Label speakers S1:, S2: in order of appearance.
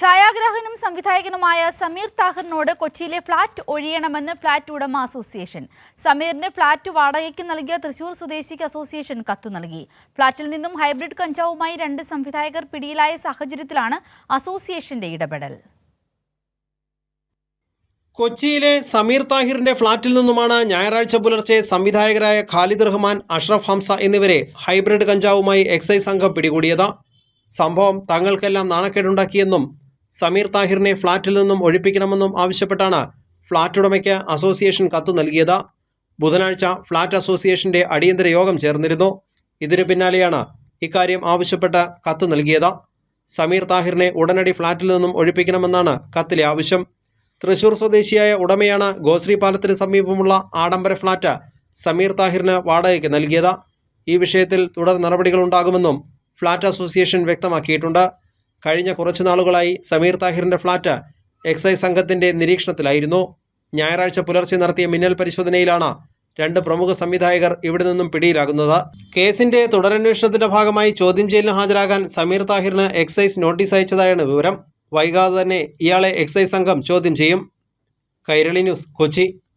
S1: ഛായാഗ്രാഹകനും സംവിധായകനുമായ സമീർ താഹിറിനോട് കൊച്ചിയിലെ ഫ്ളാറ്റ് ഒഴിയണമെന്ന് ഫ്ളാറ്റ് ഉടമ അസോസിയേഷൻ. സമീറിന് ഫ്ളാറ്റ് വാടകയ്ക്ക് നൽകിയ തൃശൂർ സ്വദേശിക്ക് അസോസിയേഷൻ കത്തു നൽകി. ഫ്ളാറ്റിൽ നിന്നും ഹൈബ്രിഡ് കഞ്ചാവുമായി രണ്ട് സംവിധായകർ പിടിയിലായ സാഹചര്യത്തിലാണ് അസോസിയേഷന്റെ ഇടപെടൽ.
S2: കൊച്ചിയിലെ സമീർ താഹിറിന്റെ ഫ്ളാറ്റിൽ നിന്നുമാണ് ഞായറാഴ്ച പുലർച്ചെ സംവിധായകരായ ഖാലിദ് റഹ്മാൻ അഷ്റഫ് ഹംസ എന്നിവരെ ഹൈബ്രിഡ് കഞ്ചാവുമായി എക്സൈസ് സംഘം പിടികൂടിയത്. സംഭവം തങ്ങൾക്കെല്ലാം നാണക്കേടുണ്ടാക്കിയെന്നും സമീർ താഹിറിനെ ഫ്ളാറ്റിൽ നിന്നും ഒഴിപ്പിക്കണമെന്നും ആവശ്യപ്പെട്ടാണ് ഫ്ളാറ്റ് ഉടമയ്ക്ക് അസോസിയേഷൻ കത്ത് നൽകിയത്. ബുധനാഴ്ച ഫ്ളാറ്റ് അസോസിയേഷന്റെ അടിയന്തര യോഗം ചേർന്നിരുന്നു. ഇതിനു പിന്നാലെയാണ് ഇക്കാര്യം ആവശ്യപ്പെട്ട് കത്ത് നൽകിയത്. സമീർ താഹിറിനെ ഉടനടി ഫ്ളാറ്റിൽ നിന്നും ഒഴിപ്പിക്കണമെന്നാണ് കത്തിലെ ആവശ്യം. തൃശൂർ സ്വദേശിയായ ഉടമയാണ് ഗോശ്രീ പാലത്തിന് സമീപമുള്ള ആഡംബര ഫ്ളാറ്റ് സമീർ താഹിറിന് വാടകയ്ക്ക് നൽകിയത്. ഈ വിഷയത്തിൽ തുടർ നടപടികളുണ്ടാകുമെന്നും ഫ്ളാറ്റ് അസോസിയേഷൻ വ്യക്തമാക്കിയിട്ടുണ്ട്. കഴിഞ്ഞ കുറച്ചു നാളുകളായി സമീർ താഹിറിന്റെ ഫ്ളാറ്റ് എക്സൈസ് സംഘത്തിന്റെ നിരീക്ഷണത്തിലായിരുന്നു. ഞായറാഴ്ച പുലർച്ചെ നടത്തിയ മിന്നൽ പരിശോധനയിലാണ് രണ്ട് പ്രമുഖ സംവിധായകർ ഇവിടെ നിന്നും പിടിയിലാകുന്നത്. കേസിന്റെ തുടരന്വേഷണത്തിന്റെ ഭാഗമായി ചോദ്യം ചെയ്യലിന് ഹാജരാകാൻ സമീർ താഹിറിന് എക്സൈസ് നോട്ടീസ് അയച്ചതായാണ് വിവരം. വൈകാതെ തന്നെ ഇയാളെ എക്സൈസ് സംഘം ചോദ്യം ചെയ്യും. കൈരളി ന്യൂസ് കൊച്ചി.